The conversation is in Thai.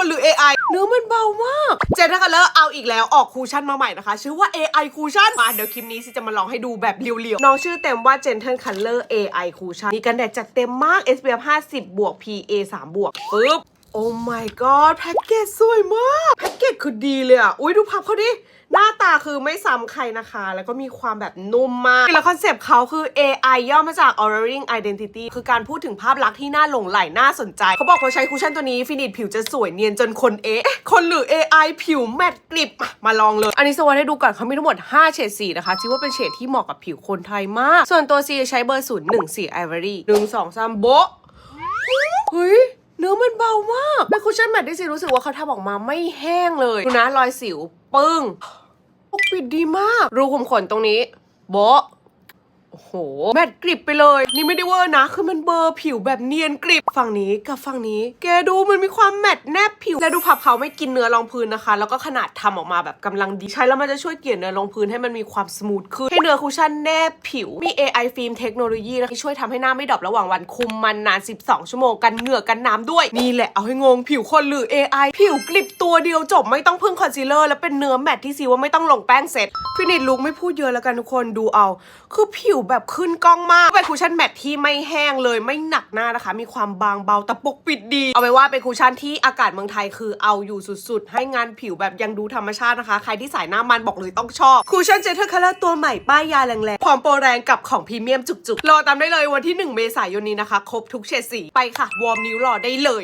คนหรือ AI เนื้อมันเบามาก เจนทัคัลเลอร์เอาอีกแล้วออกคูชั่นมาใหม่นะคะ ชื่อว่า AI คูชั่นมาเดี๋ยวคลิปนี้สิจะมาลองให้ดูแบบเรียวๆ น้องชื่อเต็มว่า Gentle Color AI คูชั่นมีกันแดดจัดเต็มมาก SPF 50 บวก PA 3 บวกปึ๊บ โอ้ my god แพ็กเกจสวยมาก แพ็กเกจคือดีเลยอะ อุ้ยดูพับเขาดิ หน้าตาคือไม่ซ้ำใครนะคะ แล้วก็มีความแบบนุ่มมาก แล้วคอนเซปต์เขาคือ AI ย่อมาจาก Alluring Identity คือการพูดถึงภาพลักษณ์ที่น่าหลงใหลน่าสนใจ เขาบอกว่าใช้คุชชั่นตัวนี้ ฟินิชผิวจะสวยเนียนจนคนเอ๊ะ คนหรือ AI ผิวแมตต์กริบ มาลองเลย อันนี้สวัสดให้ดูก่อนเขามีทั้งหมด 5 เฉดสีนะคะชื่อว่าเป็นเฉดที่เหมาะกับผิวคนไทยมาก ส่วนตัวซีใช้เบอร์ศูนย์หนึ่งสีไอวอรี่หนึ่งสองสามโบะเฮ้ย อมันเบามากเป็นคุชชั่นแมทที่ซีรู้สึกว่าเขาทำออกมาไม่แห้งเลยดูนะรอยสิวปึ้งปกปิดดีมาก รูขุมขนตรงนี้โบะ โอ้โห แมทกริบไปเลย นี่ไม่ได้เวอร์นะ คือมันเบลอร์ผิวแบบเนียนกริบ ฝั่งนี้กับฝั่งนี้ แกดูมันมีความแมทแนบผิว และดูผับเขาไม่กินเนื้อรองพื้นนะคะ แล้วก็ขนาดทำออกมาแบบกำลังดี ใช้แล้วมันจะช่วยเกลี่ยเนื้อรองพื้นให้มันมีความสมูทขึ้น ให้เนื้อคุชชั่นแนบผิว มี AI ฟิล์มเทคโนโลยีนะที่ช่วยทำให้หน้าไม่ดรอประหว่างวัน คุมมันนาน 12 ชั่วโมง กันเหงื่อกันน้ำด้วย นี่แหละ เอาให้งง ผิวคนหรือ AI ผิวกริบตัวเดียวจบ ไม่ต้องพึ่งคอนซีลเลอร์ และเป็นเนื้อแมทที่ซีว่าไม่ต้องลงแป้งเสร็จฟินิชลุกไม่พูดเยอะแล้วกันทุกคนดูเอา คือผิวแบบขึ้นกล้องมากเป็นคูชั่นแมทที่ไม่แห้งเลยไม่หนักหน้านะคะ มีความบางเบาแต่ปกปิดดี เอาไปว่าเป็นคูชั่นที่อากาศเมืองไทยคือเอาอยู่สุดๆ ให้งานผิวแบบยังดูธรรมชาตินะคะ ใครที่สายหน้ามันบอกเลยต้องชอบคูชั่นเจนเทอร์คัลเลอร์ตัวใหม่ป้ายยาแรงๆพร้อมโปรแรงกับของพรีเมียมจุกๆรอตามได้เลยวันที่ 1 เมษายนนี้นะคะ ครบทุกเฉดสีไปค่ะวอร์มนิ้วรอได้เลย